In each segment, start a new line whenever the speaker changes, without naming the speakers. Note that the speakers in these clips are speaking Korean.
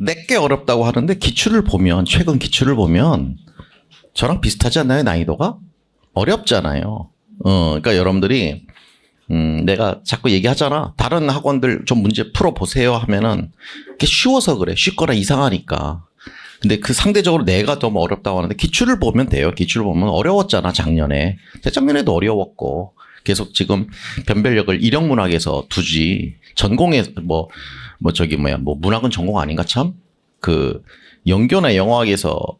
내게 어렵다고 하는데 기출을 보면 최근 기출을 보면 저랑 비슷하지 않나요 난이도가 어렵잖아요. 어, 그러니까 여러분들이 음, 내가 자꾸 얘기하잖아. 다른 학원들 좀 문제 풀어 보세요 하면은 그게 쉬워서 그래. 쉽거나 이상하니까. 근데 그 상대적으로 내가 좀 어렵다고 하는데 기출을 보면 돼요. 기출을 보면 어려웠잖아 작년에. 재작년에도 어려웠고 계속 지금 변별력을 일형 문학에서 두지. 전공에 뭐뭐 저기 뭐야 뭐 문학은 전공 아닌가 참? 그 연교나 영어학에서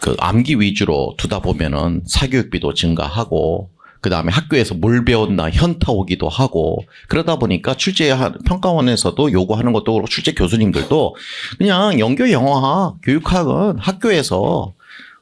그 암기 위주로 두다 보면은 사교육비도 증가하고 그 다음에 학교에서 뭘 배웠나 현타 오기도 하고 그러다 보니까 출제 평가원에서도 요구하는 것도 그렇고 출제 교수님들도 그냥 연교 영어학 교육학은 학교에서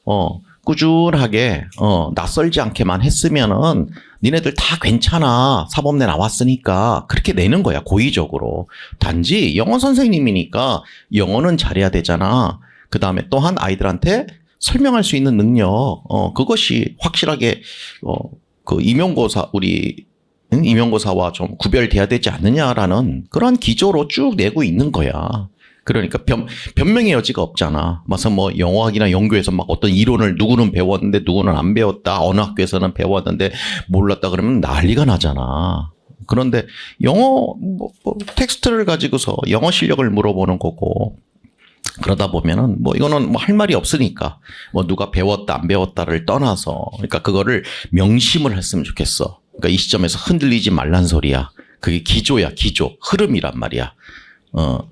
어 꾸준하게 어 낯설지 않게만 했으면은 니네들 다 괜찮아. 사법내 나왔으니까. 그렇게 내는 거야 고의적으로. 단지 영어 선생님이니까 영어는 잘해야 되잖아. 그 다음에 또한 아이들한테 설명할 수 있는 능력. 어 그것이 확실하게 어그 임용고사 우리 응? 임용고사와 좀 구별돼야 되지 않느냐라는 그런 기조로 쭉 내고 있는 거야. 그러니까 변, 변명의 여지가 없잖아. 맞아 뭐 영어학이나 연구에서 막 어떤 이론을 누구는 배웠는데 누구는 안 배웠다. 어느 학교에서는 배웠는데 몰랐다 그러면 난리가 나잖아. 그런데 영어 뭐, 뭐 텍스트를 가지고서 영어 실력을 물어보는 거고 그러다 보면은 뭐 이거는 뭐 할 말이 없으니까 뭐 누가 배웠다 안 배웠다를 떠나서 그러니까 그거를 명심을 했으면 좋겠어. 그러니까 이 시점에서 흔들리지 말란 소리야. 그게 기조야 기조 흐름이란 말이야. 어